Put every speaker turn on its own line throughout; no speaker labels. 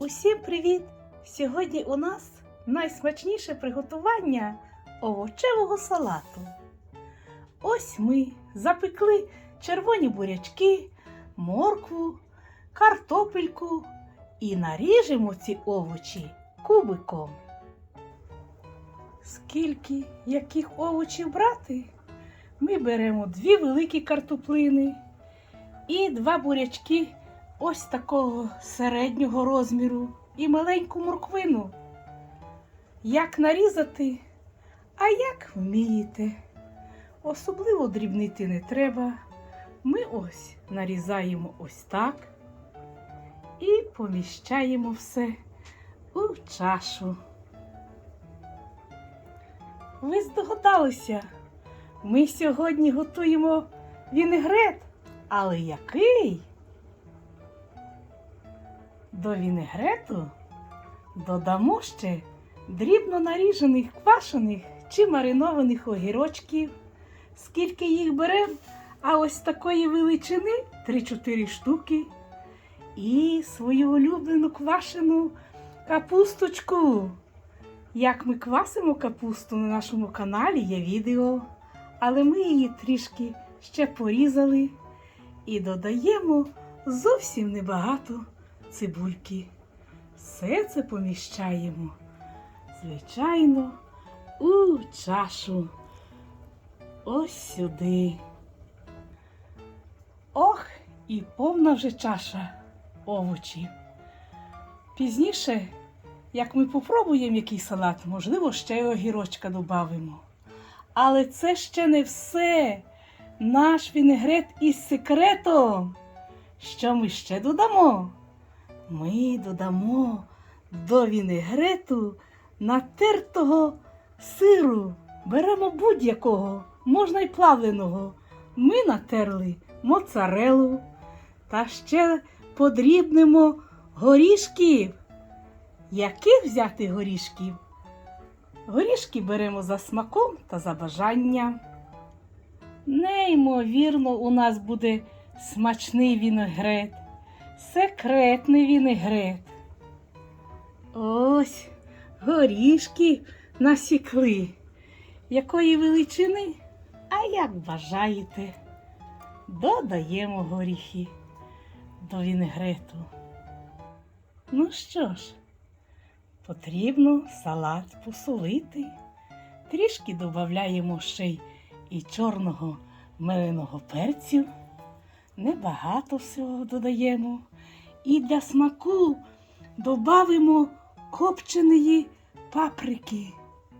Усім привіт! Сьогодні у нас найсмачніше приготування овочевого салату. Ось ми запекли червоні бурячки, моркву, картопельку і наріжемо ці овочі кубиком. Скільки яких овочів брати? Ми беремо дві великі картоплини і два бурячки ось такого середнього розміру і маленьку морквину. Як нарізати, а як вмієте. Особливо дрібнити не треба. Ми ось нарізаємо ось так і поміщаємо все у чашу. Ви здогадалися, ми сьогодні готуємо вінегрет, але який? До вінегрету додамо ще дрібно наріжених квашених чи маринованих огірочків. Скільки їх беремо, а ось такої величини 3-4 штуки. І свою улюблену квашену капусточку. Як ми квасимо капусту на нашому каналі є відео, але ми її трішки ще порізали і додаємо зовсім небагато цибульки. Все це поміщаємо, звичайно, у чашу. Ось сюди. Ох, і повна вже чаша овочів. Пізніше, як ми попробуємо який салат, можливо, ще й огірочка додамо. Але це ще не все. Наш вінегрет із секретом. Що ми ще додамо? Ми додамо до вінегрету натертого сиру. Беремо будь-якого, можна й плавленого. Ми натерли моцарелу та ще подрібнемо горішків. Яких взяти горішків? Горішки беремо за смаком та за бажанням. Неймовірно, у нас буде смачний вінегрет, секретний вінегрет. Ось горішки насікли. Якої величини? А як бажаєте, додаємо горіхи до вінегрету. Ну що ж, потрібно салат посолити. Трішки додаємо ще й і чорного меленого перцю. Небагато всього додаємо. І для смаку додамо копченої паприки.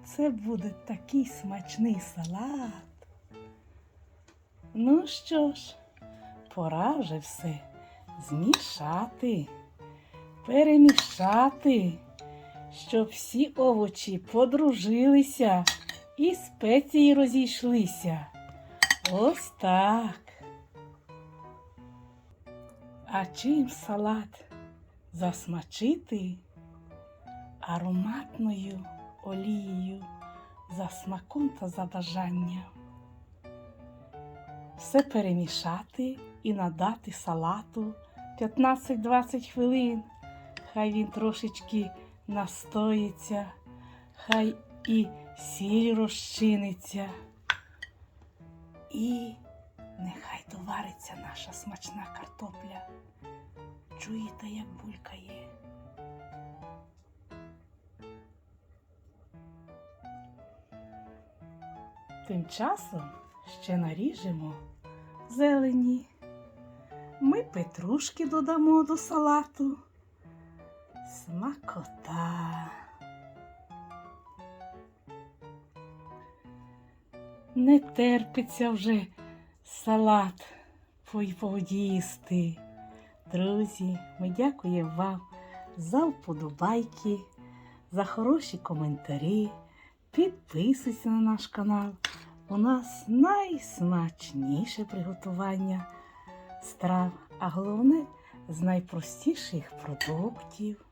Це буде такий смачний салат. Ну що ж, пора вже все змішати, перемішати, щоб всі овочі подружилися і спеції розійшлися. Ось так. А чим салат засмачити ароматною олією за смаком та за бажанням. Все перемішати і надати салату 15-20 хвилин. Хай він трошечки настоїться, хай і сіль розчиниться. І нехай довариться наша смачна картопля. Чуєте, як булькає? Тим часом ще наріжемо зелені. Ми петрушки додамо до салату. Смакота. Не терпиться вже салат поїсти. Друзі, ми дякуємо вам за вподобайки, за хороші коментарі. Підписуйся на наш канал. У нас найсмачніше приготування страв, а головне з найпростіших продуктів.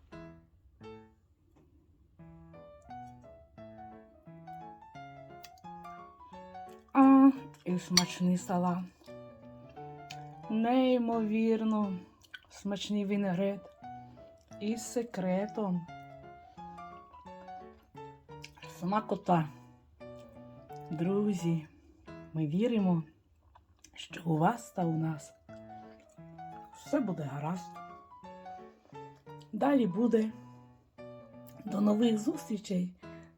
І смачний салат. Неймовірно, смачний вінегрет. і секретом. Смакота. Друзі, ми віримо, що у вас та у нас все буде гаразд. Далі буде. До нових зустрічей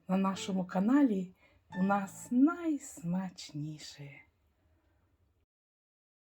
на нашому каналі. У нас найсмачніше.